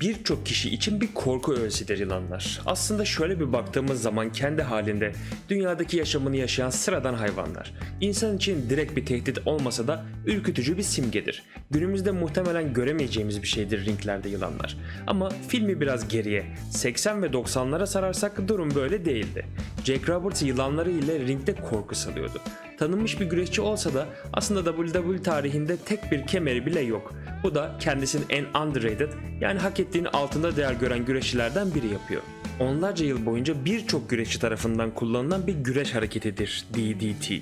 Birçok kişi için bir korku öğesidir yılanlar. Aslında şöyle bir baktığımız zaman kendi halinde dünyadaki yaşamını yaşayan sıradan hayvanlar. İnsan için direkt bir tehdit olmasa da ürkütücü bir simgedir. Günümüzde muhtemelen göremeyeceğimiz bir şeydir ringlerde yılanlar. Ama filmi biraz geriye, 80 ve 90'lara sararsak durum böyle değildi. Jack Roberts yılanları ile ringde korku salıyordu. Tanınmış bir güreşçi olsa da aslında WWE tarihinde tek bir kemeri bile yok. Bu da kendisini en underrated yani hak ettiğini altında değer gören güreşçilerden biri yapıyor. Onlarca yıl boyunca birçok güreşçi tarafından kullanılan bir güreş hareketidir DDT.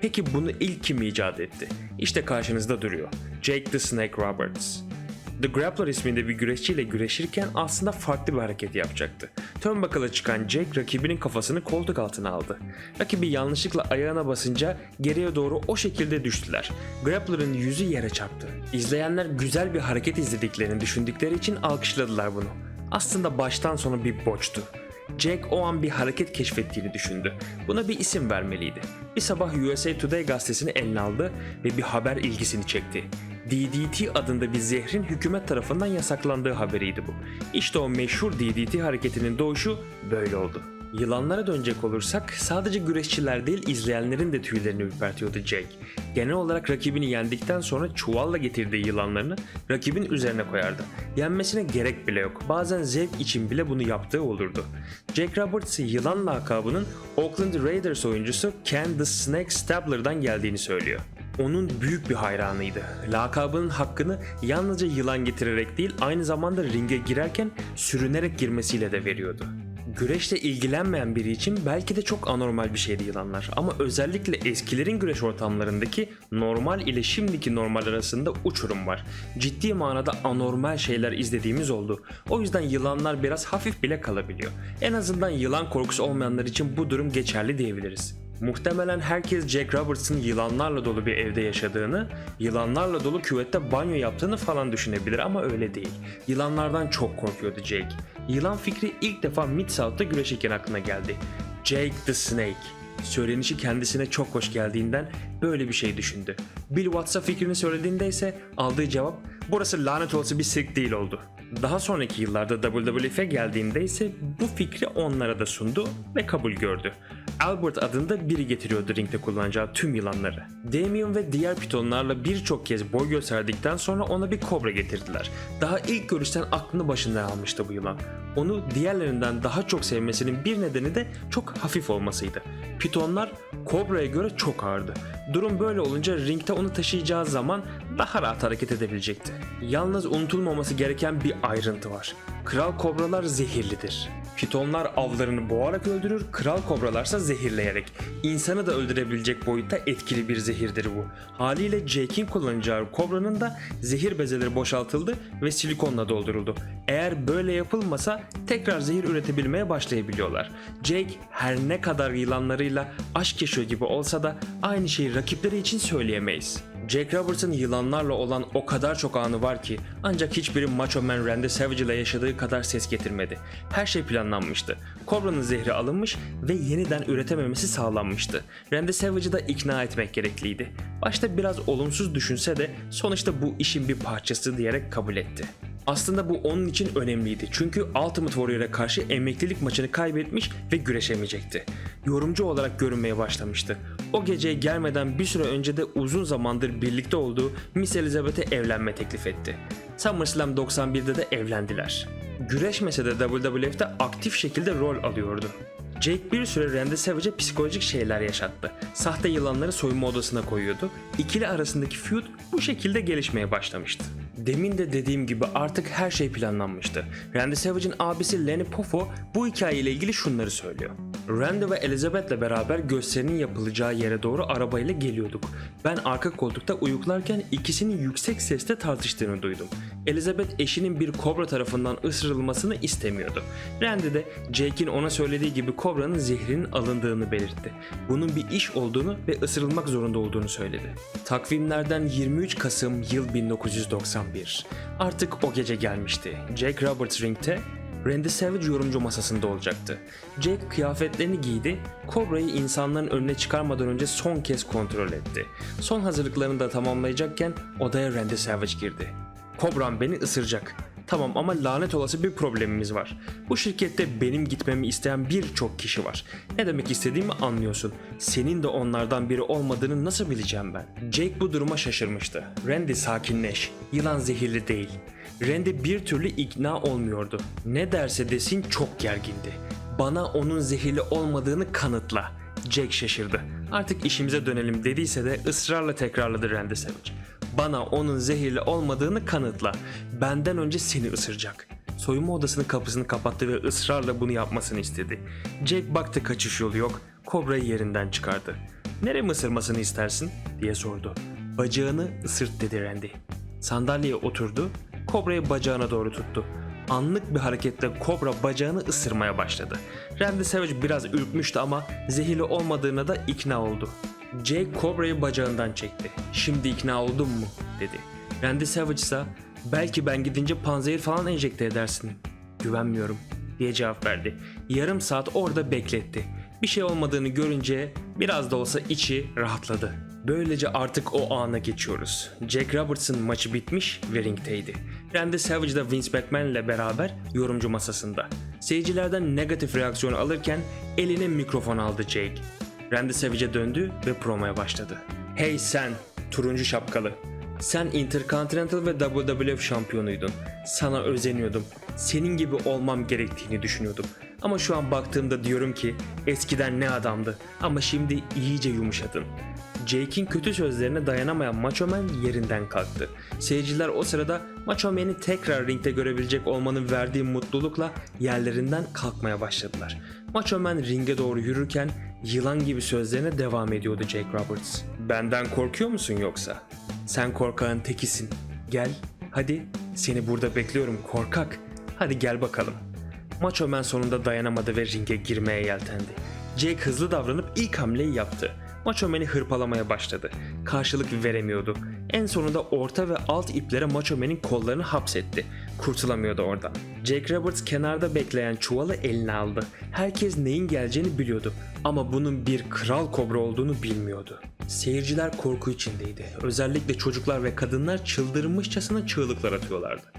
Peki bunu ilk kim icat etti? İşte karşınızda duruyor. Jake the Snake Roberts. The Grappler isminde bir güreşçiyle güreşirken aslında farklı bir hareket yapacaktı. Turnbuckle'a çıkan Jake rakibinin kafasını koltuk altına aldı. Rakibi yanlışlıkla ayağına basınca geriye doğru o şekilde düştüler. Grappler'ın yüzü yere çarptı. İzleyenler güzel bir hareket izlediklerini düşündükleri için alkışladılar bunu. Aslında baştan sona bir boçtu. Jack o an bir hareket keşfettiğini düşündü. Buna bir isim vermeliydi. Bir sabah USA Today gazetesini eline aldı ve bir haber ilgisini çekti. DDT adında bir zehrin hükümet tarafından yasaklandığı haberiydi bu. İşte o meşhur DDT hareketinin doğuşu böyle oldu. Yılanlara dönecek olursak sadece güreşçiler değil izleyenlerin de tüylerini ürpertiyordu Jake. Genel olarak rakibini yendikten sonra çuvalla getirdiği yılanlarını rakibin üzerine koyardı. Yenmesine gerek bile yok. Bazen zevk için bile bunu yaptığı olurdu. Jack Roberts yılan lakabının Oakland Raiders oyuncusu Ken the Snake Stabler'dan geldiğini söylüyor onun büyük bir hayranıydı. Lakabının hakkını yalnızca yılan getirerek değil aynı zamanda ringe girerken sürünerek girmesiyle de veriyordu. Güreşle ilgilenmeyen biri için belki de çok anormal bir şeydi yılanlar ama özellikle eskilerin güreş ortamlarındaki normal ile şimdiki normal arasında uçurum var. Ciddi manada anormal şeyler izlediğimiz oldu. O yüzden yılanlar biraz hafif bile kalabiliyor. En azından yılan korkusu olmayanlar için bu durum geçerli diyebiliriz. Muhtemelen herkes Jack Roberts'ın yılanlarla dolu bir evde yaşadığını, yılanlarla dolu küvette banyo yaptığını falan düşünebilir ama öyle değil. Yılanlardan çok korkuyordu Jake. Yılan fikri ilk defa Mid-South'ta güreşirken aklına geldi. Jake the Snake. Söylenişi kendisine çok hoş geldiğinden böyle bir şey düşündü. Bill Watts'a fikrini söylediğinde ise aldığı cevap burası lanet olası bir sirk değil oldu. Daha sonraki yıllarda WWF'e geldiğinde ise bu fikri onlara da sundu ve kabul gördü. Albert adında biri getiriyordu ringde kullanacağı tüm yılanları. Damien ve diğer pitonlarla birçok kez boy gösterdikten sonra ona bir kobra getirdiler. Daha ilk görüşten aklını başından almıştı bu yılan. Onu diğerlerinden daha çok sevmesinin bir nedeni de çok hafif olmasıydı. Pitonlar kobraya göre çok ağırdı. Durum böyle olunca ringte onu taşıyacağı zaman daha rahat hareket edebilecekti. Yalnız unutulmaması gereken bir ayrıntı var. Kral kobralar zehirlidir. Pitonlar avlarını boğarak öldürür, kral kobralarsa zehirleyerek. İnsanı da öldürebilecek boyutta etkili bir zehirdir bu. Haliyle Jake'in kullanacağı kobranın da zehir bezeleri boşaltıldı ve silikonla dolduruldu. Eğer böyle yapılmasa tekrar zehir üretebilmeye başlayabiliyorlar. Jake her ne kadar yılanlarıyla aşk yaşıyor gibi olsa da aynı şeyi rakipleri için söyleyemeyiz. Jack Roberts'ın yılanlarla olan o kadar çok anı var ki ancak hiçbiri Macho Man Randy Savage ile yaşadığı kadar ses getirmedi. Her şey planlanmıştı. Kobra'nın zehri alınmış ve yeniden üretememesi sağlanmıştı. Randy Savage'ı da ikna etmek gerekliydi. Başta biraz olumsuz düşünse de sonuçta bu işin bir parçası diyerek kabul etti. Aslında bu onun için önemliydi çünkü Ultimate Warrior'a karşı emeklilik maçını kaybetmiş ve güreşemeyecekti. Yorumcu olarak görünmeye başlamıştı. O geceye gelmeden bir süre önce de uzun zamandır birlikte olduğu Miss Elizabeth'e evlenme teklif etti. SummerSlam 91'de de evlendiler. Güreşmese de WWF'de aktif şekilde rol alıyordu. Jake bir süre Randy Savage'e psikolojik şeyler yaşattı. Sahte yılanları soyunma odasına koyuyordu. İkili arasındaki feud bu şekilde gelişmeye başlamıştı. Demin de dediğim gibi artık her şey planlanmıştı. Randy Savage'in abisi Lenny Poffo bu hikayeyle ilgili şunları söylüyor. Randy ve Elizabeth'le beraber gösterinin yapılacağı yere doğru arabayla geliyorduk. Ben arka koltukta uyuklarken ikisinin yüksek sesle tartıştığını duydum. Elizabeth eşinin bir kobra tarafından ısırılmasını istemiyordu. Randy de Jake'in ona söylediği gibi kobranın zehrinin alındığını belirtti. Bunun bir iş olduğunu ve ısırılmak zorunda olduğunu söyledi. Takvimlerden 23 Kasım yıl 1991. Artık o gece gelmişti. Jake Roberts ringte Randy Savage yorumcu masasında olacaktı. Jake kıyafetlerini giydi, Kobra'yı insanların önüne çıkarmadan önce son kez kontrol etti. Son hazırlıklarını da tamamlayacakken odaya Randy Savage girdi. Kobram beni ısıracak. Tamam ama lanet olası bir problemimiz var. Bu şirkette benim gitmemi isteyen birçok kişi var. Ne demek istediğimi anlıyorsun. Senin de onlardan biri olmadığını nasıl bileceğim ben? Jake bu duruma şaşırmıştı. Randy sakinleş. Yılan zehirli değil. Randy bir türlü ikna olmuyordu. Ne derse desin çok gergindi. Bana onun zehirli olmadığını kanıtla. Jack şaşırdı. Artık işimize dönelim dediyse de ısrarla tekrarladı Randy Savage. Bana onun zehirli olmadığını kanıtla. Benden önce seni ısıracak. Soyunma odasının kapısını kapattı ve ısrarla bunu yapmasını istedi. Jack baktı kaçış yolu yok. Kobra'yı yerinden çıkardı. Nereye ısırmasını istersin diye sordu. Bacağını ısırt dedi Randy. Sandalyeye oturdu. Kobra'yı bacağına doğru tuttu. Anlık bir hareketle kobra bacağını ısırmaya başladı. Randy Savage biraz ürkmüştü ama zehirli olmadığına da ikna oldu. Jake kobrayı bacağından çekti. Şimdi ikna oldun mu? dedi. Randy Savage ise belki ben gidince panzehir falan enjekte edersin. Güvenmiyorum diye cevap verdi. Yarım saat orada bekletti. Bir şey olmadığını görünce biraz da olsa içi rahatladı. Böylece artık o ana geçiyoruz. Jack Robertson maçı bitmiş ve ringteydi. Randy Savage da Vince McMahon ile beraber yorumcu masasında. Seyircilerden negatif reaksiyon alırken eline mikrofon aldı Jake. Randy Savage'e döndü ve promoya başladı. Hey sen, turuncu şapkalı. Sen Intercontinental ve WWF şampiyonuydun. Sana özeniyordum. Senin gibi olmam gerektiğini düşünüyordum. Ama şu an baktığımda diyorum ki eskiden ne adamdı ama şimdi iyice yumuşadın. Jake'in kötü sözlerine dayanamayan Macho Man yerinden kalktı. Seyirciler o sırada Macho Man'i tekrar ringde görebilecek olmanın verdiği mutlulukla yerlerinden kalkmaya başladılar. Macho Man ringe doğru yürürken yılan gibi sözlerine devam ediyordu Jake Roberts. Benden korkuyor musun yoksa? Sen korkağın tekisin. Gel, hadi seni burada bekliyorum korkak. Hadi gel bakalım. Macho Man sonunda dayanamadı ve ringe girmeye yeltendi. Jake hızlı davranıp ilk hamleyi yaptı. Macho Man'i hırpalamaya başladı. Karşılık veremiyordu. En sonunda orta ve alt iplere Macho Man'in kollarını hapsetti. Kurtulamıyordu oradan. Jake Roberts kenarda bekleyen çuvalı eline aldı. Herkes neyin geleceğini biliyordu ama bunun bir kral kobra olduğunu bilmiyordu. Seyirciler korku içindeydi. Özellikle çocuklar ve kadınlar çıldırmışçasına çığlıklar atıyorlardı.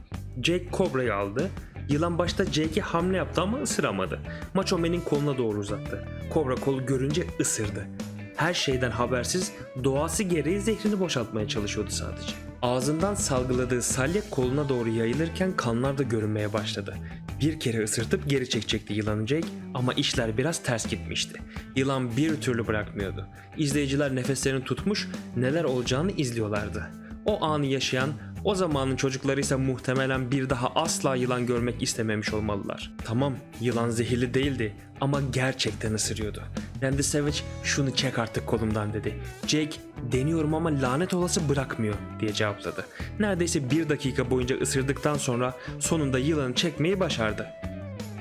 Jake kobrayı aldı. Yılan başta Jake'e hamle yaptı ama ısıramadı. Macho Man'in koluna doğru uzattı. Kobra kolu görünce ısırdı. Her şeyden habersiz doğası gereği zehrini boşaltmaya çalışıyordu sadece. Ağzından salgıladığı salya koluna doğru yayılırken kanlar da görünmeye başladı. Bir kere ısırtıp geri çekecekti yılanı Jake ama işler biraz ters gitmişti. Yılan bir türlü bırakmıyordu. İzleyiciler nefeslerini tutmuş neler olacağını izliyorlardı. O anı yaşayan o zamanın çocukları ise muhtemelen bir daha asla yılan görmek istememiş olmalılar. Tamam, yılan zehirli değildi ama gerçekten ısırıyordu. Randy Savage şunu çek artık kolumdan dedi. Jake deniyorum ama lanet olası bırakmıyor diye cevapladı. Neredeyse bir dakika boyunca ısırdıktan sonra sonunda yılanı çekmeyi başardı.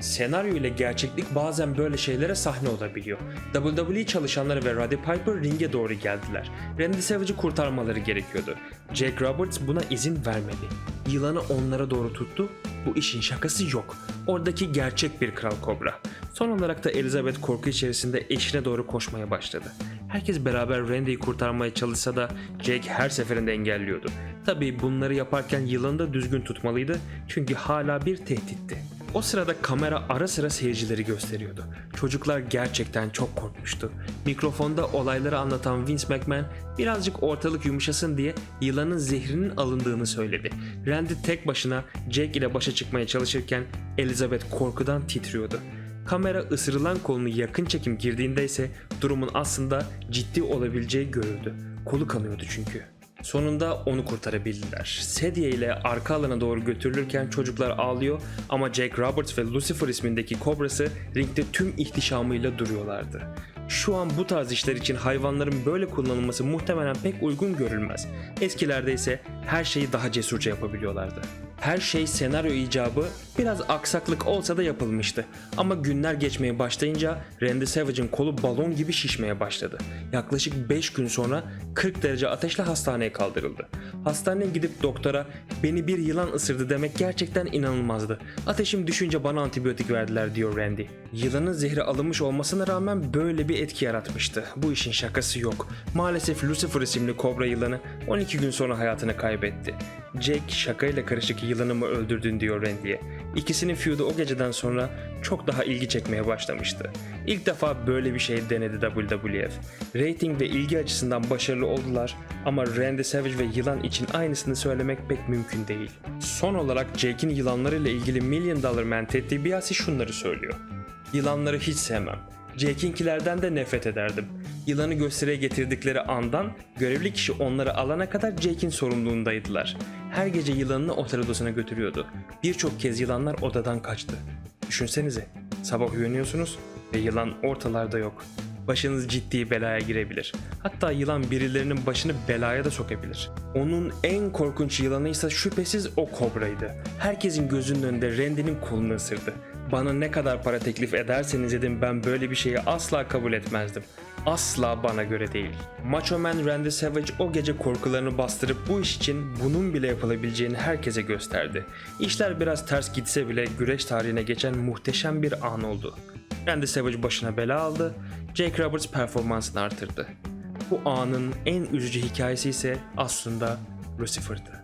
Senaryo ile gerçeklik bazen böyle şeylere sahne olabiliyor. WWE çalışanları ve Roddy Piper ringe doğru geldiler. Randy Savage'ı kurtarmaları gerekiyordu. Jake Roberts buna izin vermedi. Yılanı onlara doğru tuttu. Bu işin şakası yok. Oradaki gerçek bir kral kobra. Son olarak da Elizabeth korku içerisinde eşine doğru koşmaya başladı. Herkes beraber Randy'yi kurtarmaya çalışsa da Jake her seferinde engelliyordu. Tabii bunları yaparken yılanı da düzgün tutmalıydı çünkü hala bir tehditti. O sırada kamera ara sıra seyircileri gösteriyordu. Çocuklar gerçekten çok korkmuştu. Mikrofonda olayları anlatan Vince McMahon birazcık ortalık yumuşasın diye yılanın zehrinin alındığını söyledi. Randy tek başına Jack ile başa çıkmaya çalışırken Elizabeth korkudan titriyordu. Kamera ısırılan kolunu yakın çekim girdiğinde ise durumun aslında ciddi olabileceği görüldü. Kolu kanıyordu çünkü. Sonunda onu kurtarabildiler. Sedye ile arka alana doğru götürülürken çocuklar ağlıyor ama Jack Roberts ve Lucifer ismindeki kobrası ringde tüm ihtişamıyla duruyorlardı. Şu an bu tarz işler için hayvanların böyle kullanılması muhtemelen pek uygun görülmez. Eskilerde ise her şeyi daha cesurca yapabiliyorlardı. Her şey senaryo icabı biraz aksaklık olsa da yapılmıştı. Ama günler geçmeye başlayınca Randy Savage'ın kolu balon gibi şişmeye başladı. Yaklaşık 5 gün sonra 40 derece ateşle hastaneye kaldırıldı. Hastaneye gidip doktora beni bir yılan ısırdı demek gerçekten inanılmazdı. Ateşim düşünce bana antibiyotik verdiler diyor Randy. Yılanın zehri alınmış olmasına rağmen böyle bir etki yaratmıştı. Bu işin şakası yok. Maalesef Lucifer isimli kobra yılanı 12 gün sonra hayatını kaybetti. Jack şakayla karışık yılanımı öldürdün diyor Randy'ye. İkisinin feud'u o geceden sonra çok daha ilgi çekmeye başlamıştı. İlk defa böyle bir şey denedi WWF. Rating ve ilgi açısından başarılı oldular ama Randy Savage ve yılan için aynısını söylemek pek mümkün değil. Son olarak Jake'in yılanlarıyla ilgili Million Dollar Man Ted DiBiase şunları söylüyor. Yılanları hiç sevmem. Jake'inkilerden de nefret ederdim. Yılanı gösteriye getirdikleri andan görevli kişi onları alana kadar Jake'in sorumluluğundaydılar. Her gece yılanını otel odasına götürüyordu. Birçok kez yılanlar odadan kaçtı. Düşünsenize, sabah uyanıyorsunuz ve yılan ortalarda yok. Başınız ciddi belaya girebilir. Hatta yılan birilerinin başını belaya da sokabilir. Onun en korkunç yılanı ise şüphesiz o kobraydı. Herkesin gözünün önünde Randy'nin kolunu ısırdı. Bana ne kadar para teklif ederseniz dedim ben böyle bir şeyi asla kabul etmezdim. Asla bana göre değil. Macho Man Randy Savage o gece korkularını bastırıp bu iş için bunun bile yapılabileceğini herkese gösterdi. İşler biraz ters gitse bile güreş tarihine geçen muhteşem bir an oldu. Randy Savage başına bela aldı, Jake Roberts performansını artırdı. Bu anın en üzücü hikayesi ise aslında Lucifer'dı.